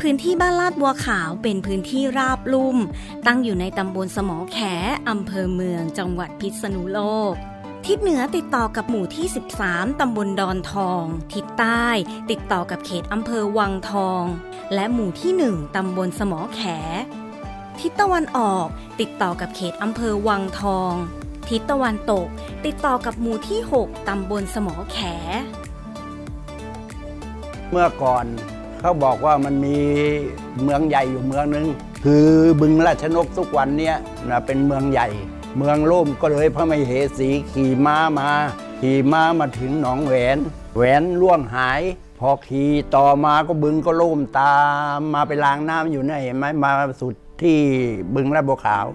พื้นที่บ้านลาดบัวขาวเป็นพื้นที่ราบลุ่ม ตั้งอยู่ในตำบลสมอแขอำเภอเมืองจังหวัดพิษณุโลก ทิศเหนือติดต่อกับหมู่ที่ 13 ตำบลดอนทอง ทิศใต้ติดต่อกับเขตอำเภอวังทอง และหมู่ที่ 1 ตำบลสมอแข ทิศตะวันออกติดต่อกับเขตอำเภอวังทอง ทิศตะวันตก ติดต่อกับหมู่ที่ 6 ตำบลสมอแข เมื่อก่อน เขาบอกว่ามันมีเมืองใหญ่อยู่เมืองหนึง คือบึงราชนกทุกวันเนี้ยนะเป็นเมืองใหญ่ เมืองล่มก็เลยพระมเหสีขี่ม้ามา ขี่ม้ามาถึงหนองแหวน แหวนล่วงหาย พอขี่ต่อมาก็บึงก็ล่มตามมาไปล้างน้ำอยู่นะเห็นไหมมาสุดที่บึงลาดบัวขาว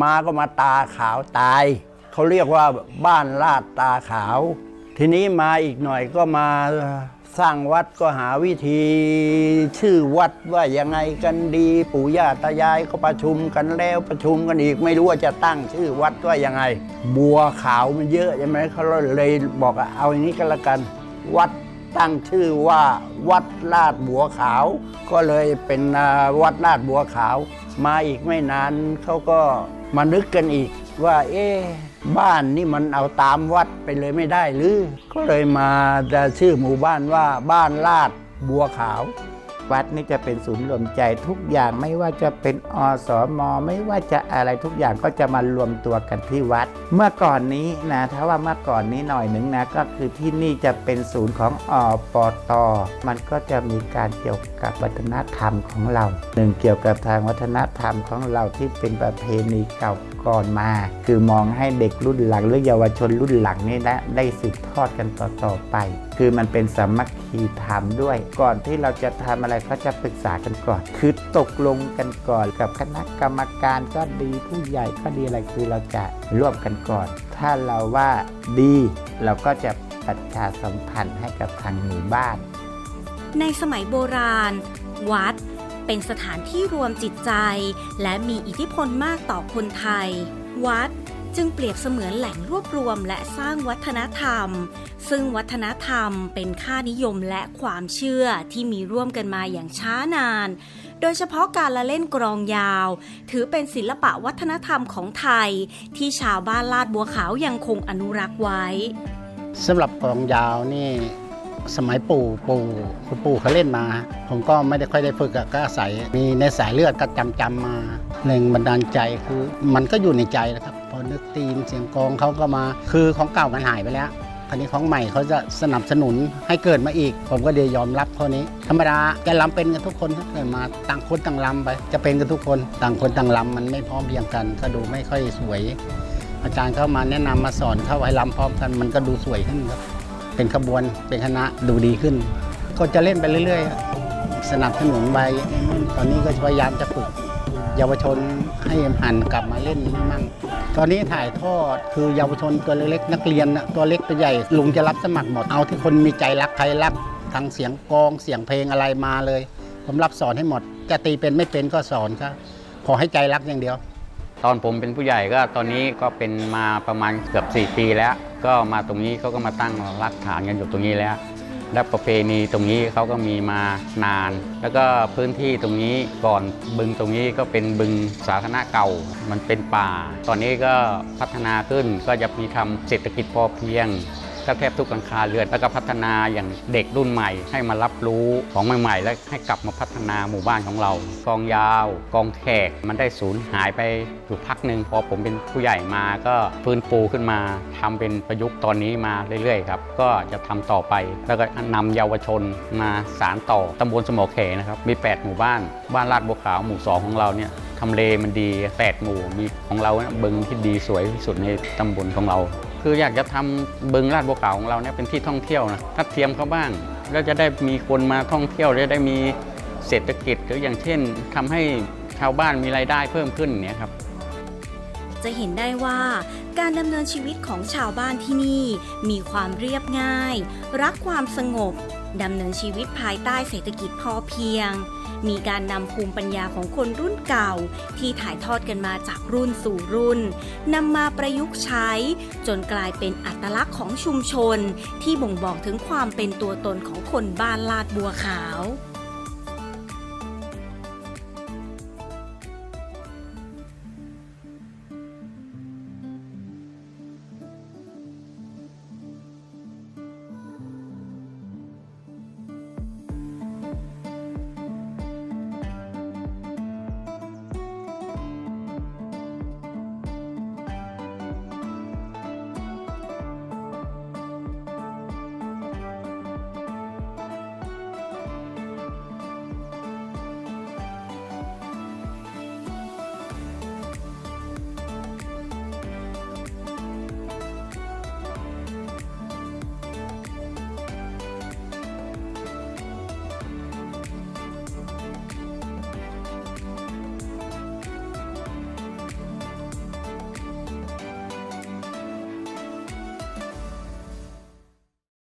ม้าก็มาตาขาวตาย เขาเรียกว่าบ้านลาดตาขาว ทีนี้มาอีกหน่อยก็มา สร้างวัดก็หาวิธี ชื่อวัดว่ายังไงกันดีปู่ย่าตายายก็ประชุมกันแล้วประชุมกันอีกไม่รู้ว่าจะตั้งชื่อวัดว่ายังไง บัวขาวมันเยอะใช่ไหมเขาเลยบอกเอาอย่างนี้ก็แล้วกัน วัดตั้งชื่อว่าวัดลาดบัวขาว ก็เลยเป็นวัดลาดบัวขาว มาอีกไม่นานเขาก็มานึกกันอีก ว่า เอ๊ะบ้านนี่มันเอาตามวัดไปเลยไม่ได้หรือ ก็เลยมาจะชื่อหมู่บ้านว่าบ้านลาดบัวขาว วัดนี่จะเป็นศูนย์รวมใจทุกอย่างไม่ว่าจะเป็นอสมไม่ว่าจะอะไรทุกอย่างก็จะมารวมตัวกันที่วัด เมื่อก่อนนี้นะถ้าว่าเมื่อก่อนนี้หน่อยหนึ่งนะก็คือที่นี่จะเป็นศูนย์ของอปตมันก็จะมีการเกี่ยวกับวัฒนธรรมของเราหนึ่งเกี่ยวกับทางวัฒนธรรมของเราที่เป็นประเพณีเก่าก่อนมา คือมองให้เด็กรุ่นหลังหรือเยาวชนรุ่นหลังนี่นะได้สืบทอดกันต่อๆไป คือมันเป็นสามัคคีธรรมด้วย ก่อนที่เราจะทำอะไรเขาจะปรึกษากันก่อน คือตกลงกันก่อนกับคณะกรรมการก็ดีผู้ใหญ่ก็ดีอะไรคือเราจะร่วมกันก่อน ถ้าเราว่าดีเราก็จะประชาสัมพันธ์ให้กับทางหมู่บ้าน ในสมัยโบราณ วัดเป็นสถานที่รวมจิตใจ และมีอิทธิพลมากต่อคนไทย วัด จึงเปรียบเสมือนแหล่งรวบรวมและสร้างวัฒนธรรม ซึ่งวัฒนธรรมเป็นค่านิยมและความเชื่อที่มีร่วมกันมาอย่างช้านาน โดยเฉพาะการละเล่นกรองยาว ถือเป็นศิลปะวัฒนธรรมของไทย ที่ชาวบ้านลาดบัวขาวยังคงอนุรักษ์ไว้สำหรับกลองยาวนี่สมัยปู่ปู่คุณปู่เขาเล่นมา ผมก็ไม่ได้ค่อยได้ฝึกก็อาศัยมีในสายเลือดก็จำจำมาหนึ่งบันดาลใจคือ มันก็อยู่ในใจนะครับ พอนึกตีนเสียงกองเขาก็มา คือของเก่ามันหายไปแล้วคราวนี้ของใหม่เขาจะสนับสนุนให้เกิดมาอีก ผมก็เดียยอมรับข้อนี้ ธรรมดาจะลำเป็นกันทุกคนถ้าเกิดมาต่างคนต่างลำไป จะเป็นกันทุกคน ต่างคนต่างลำมันไม่พร้อมเพียงกัน ก็ดูไม่ค่อยสวย อาจารย์เข้ามาแนะนำมาสอนเข้าให้ลำพร้อมกันมันก็ดูสวยขึ้นครับ เป็นขบวนเป็นคณะดูดีขึ้น ก็จะเล่นไปเรื่อย ๆ สนับสนุนไปตอนนี้ก็พยายามจะฝึกเยาวชนให้หันกลับมาเล่นมั่ง ตอนนี้ถ่ายทอดคือเยาวชนตัวเล็กๆนักเรียนน่ะตัวเล็กตัวใหญ่ลุงจะรับสมัครหมดเอาที่คนมีใจรักใครรักทางเสียงกลองเสียงเพลงอะไรมาเลย ผมรับสอนให้หมดจะตีเป็นไม่เป็นก็สอนครับขอให้ใจรักอย่างเดียว ตอนผมเป็นผู้ใหญ่ก็ตอนนี้ก็เป็นมาประมาณเกือบ 4 ปีแล้ว ก็มาตรงนี้เขาก็มาตั้งรากฐานกันอยู่ตรงนี้แล้ว และประเพณีตรงนี้เขาก็มีมานาน แล้วก็พื้นที่ตรงนี้ก่อนบึงตรงนี้ก็เป็นบึงสาธารณะเก่า มันเป็นป่า ตอนนี้ก็พัฒนาขึ้นก็จะมีทำเศรษฐกิจพอเพียง แทบทุกหลังคาเรือนแล้วก็พัฒนาอย่างเด็กรุ่นใหม่ ให้มารับรู้ของใหม่ ๆ และให้กลับมาพัฒนาหมู่บ้านของเรา กองยาว กองแขกมันได้สูญหายไปอยู่พักหนึ่งพอผมเป็นผู้ใหญ่มาก็ฟื้นฟูขึ้นมาทำเป็นประยุกต์ตอนนี้มาเรื่อยๆครับก็จะทำต่อไป แล้วก็นำเยาวชนมาสารต่อตำบลสมอแขนะครับมี 8 หมู่บ้าน บ้านลาดบัวขาวหมู่สองของเราเนี่ยทำเลมันดี 8 หมู่มีของเราเนี่ยบึงที่ดีสวยที่สุดในตำบลของเรา คืออยากจะทำบึงลาดบัวขาวของเราเนี่ยเป็นที่ท่องเที่ยวนะทัดเทียมเขาบ้าง แล้วจะได้มีคนมาท่องเที่ยวจะได้มีเศรษฐกิจหรืออย่างเช่นทำให้ชาวบ้านมีรายได้เพิ่มขึ้นเนี่ยครับจะเห็นได้ว่าการดำเนินชีวิตของชาวบ้านที่นี่ มีความเรียบง่าย รักความสงบดำเนินชีวิตภายใต้เศรษฐกิจพอเพียง มีการนำภูมิปัญญาของคนรุ่นเก่า ที่ถ่ายทอดกันมาจากรุ่นสู่รุ่นนำมาประยุกต์ใช้ จนกลายเป็นอัตลักษณ์ของชุมชน ที่บ่งบอกถึงความเป็นตัวตนของคนบ้านลาดบัวขาว